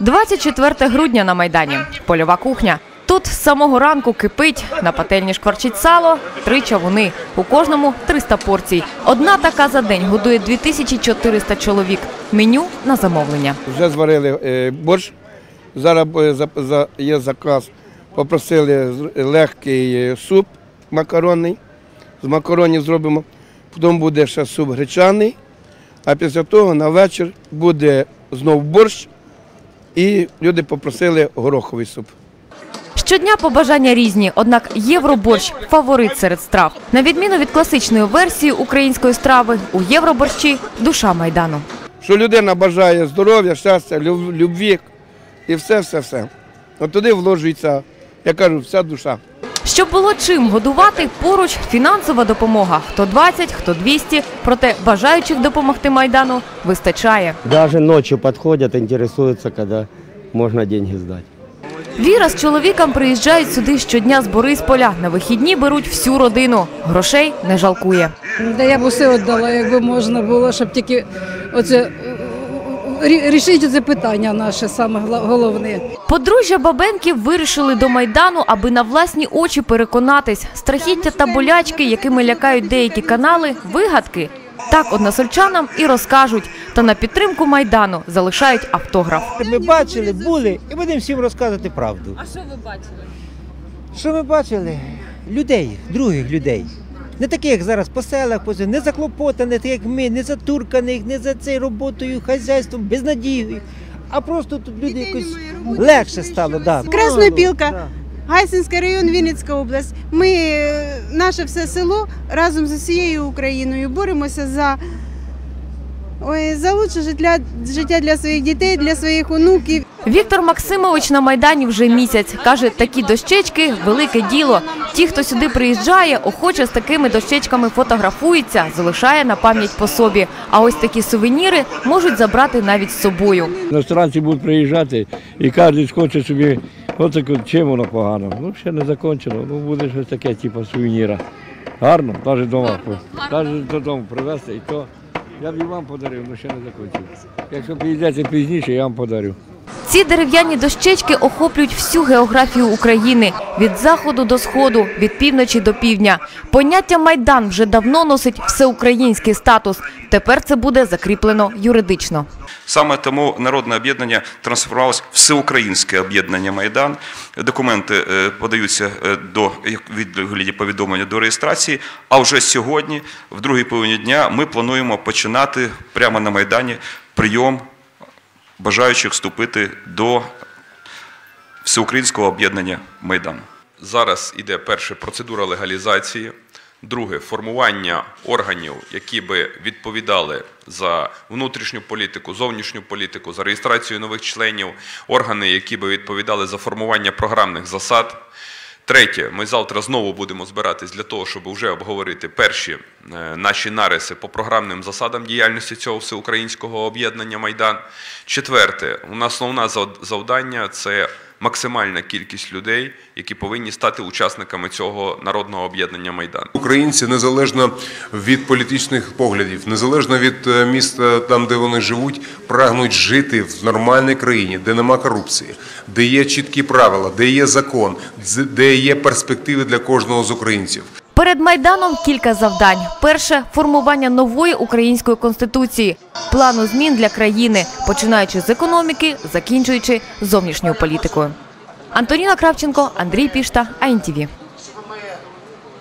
24 грудня на Майдані. Польова кухня. Тут з самого ранку кипить, на пательні шкварчить сало, три чавуни. У кожному 300 порцій. Одна така за день годує 2400 чоловік. Меню на замовлення. Вже зварили е, борщ. Зараз е, є заказ. Попросили легкий е, суп макаронний. З макаронів зробимо. Потім буде ще суп гречаний. А після того на вечір буде знов борщ. І люди попросили гороховий суп. Щодня побажання різні, однак євроборщ – фаворит серед страв. На відміну від класичної версії української страви, у євроборщі – душа Майдану. Що людина бажає здоров'я, щастя, любві і все, все, все. От туди вложується, я кажу, вся душа. Щоб було чим годувати, поруч фінансова допомога. Хто 20, хто 200. Проте бажаючих допомогти Майдану вистачає. Даже ночью подходят, интересуются, когда можно деньги сдать. Віра з чоловіком приїжджають сюди щодня з Борисполя. На вихідні беруть всю родину. Грошей не жалкує. Да я б усе віддала, якби можна було, щоб тільки оце рішити це питання наше саме гла- головне. Подружжя Бабенків вирішили до Майдану, аби на власні очі переконатись. Страхіття та болячки, якими лякають деякі канали – вигадки. Так односельчанам і розкажуть. Та на підтримку Майдану залишають автограф. Ми бачили, були і будемо всім розказувати правду. А що ви бачили? Що ми бачили? Людей, других людей. Не таких як зараз по селах, по селах, не заклопотаних, як ми, не затурканих, не за цією роботою, хазяйством, безнадією. А просто тут люди якось легше стало. Да. Краснопілка. Да. Гайсинський район, Вінницька область. Ми, е, наше все село разом з усією Україною боремося за, ой, за лучше життя, життя для своїх дітей, для своїх онуків. Віктор Максимович на Майдані вже місяць. Каже, такі дощечки – велике діло. Ті, хто сюди приїжджає, охоче з такими дощечками фотографується, залишає на пам'ять по собі. А ось такі сувеніри можуть забрати навіть з собою. Іностранці будуть приїжджати і кожен хоче собі, оце чим воно погано. Ну, ще не закінчено, ну буде щось таке, типу сувеніра. Гарно, навіть вдома. Навіть додому привезти і то. Я б і вам подарив, але ще не закінчив. Якщо приїдете пізніше, я вам подарю. Ці дерев'яні дощечки охоплюють всю географію України від заходу до сходу, від півночі до півдня. Поняття майдан вже давно носить всеукраїнський статус. Тепер це буде закріплено юридично. Саме тому народне об'єднання трансформувалося в всеукраїнське об'єднання Майдан. Документи е, подаються е, до як від вигляді повідомлення до реєстрації. А вже сьогодні, в другій половині дня, ми плануємо починати прямо на майдані прийом бажаючих вступити до всеукраїнського об'єднання Майдан. Зараз іде перша процедура легалізації. Друге формування органів, які би відповідали за внутрішню політику, зовнішню політику, за реєстрацію нових членів, органи, які би відповідали за формування програмних засад. Третє, ми завтра знову будемо збиратись для того, щоб вже обговорити перші е, наші нариси по програмним засадам діяльності цього всеукраїнського об'єднання Майдан. Четверте, у нас основне завдання це максимальна кількість людей, які повинні стати учасниками цього народного об'єднання Майдан. Українці незалежно від політичних поглядів, незалежно від е, міста, там де вони живуть, прагнуть жити в нормальній країні, де нема корупції, де є чіткі правила, де є закон, де є перспективи для кожного з українців. Перед Майданом кілька завдань. Перше – формування нової української конституції, плану змін для країни, починаючи з економіки, закінчуючи зовнішньою політикою. Антоніна Кравченко, Андрій Пішта, АНТВ.